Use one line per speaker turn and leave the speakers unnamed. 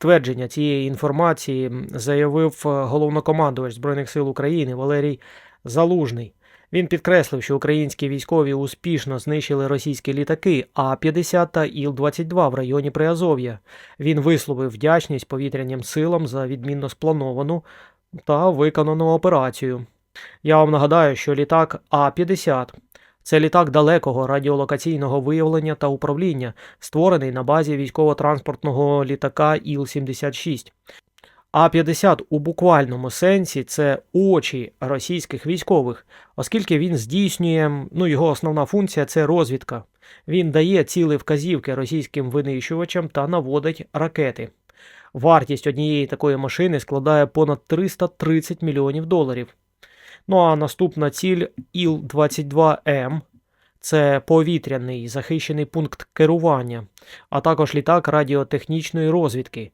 підтвердження цієї інформації заявив е, головнокомандувач Збройних сил України Валерій Залужний. Він підкреслив, що українські військові успішно знищили російські літаки А-50 та Іл-22 в районі Приазов'я. Він висловив вдячність повітряним силам за відмінно сплановану та виконану операцію. Я вам нагадаю, що літак А-50 це літак далекого радіолокаційного виявлення та управління, створений на базі військово-транспортного літака Іл-76. А-50 у буквальному сенсі це очі російських військових, оскільки він здійснює, ну його основна функція це розвідка. Він дає ціли вказівки російським винищувачам та наводить ракети. Вартість однієї такої машини складає понад 330 мільйонів доларів. Ну а наступна ціль Іл-22М це повітряний захищений пункт керування, а також літак радіотехнічної розвідки,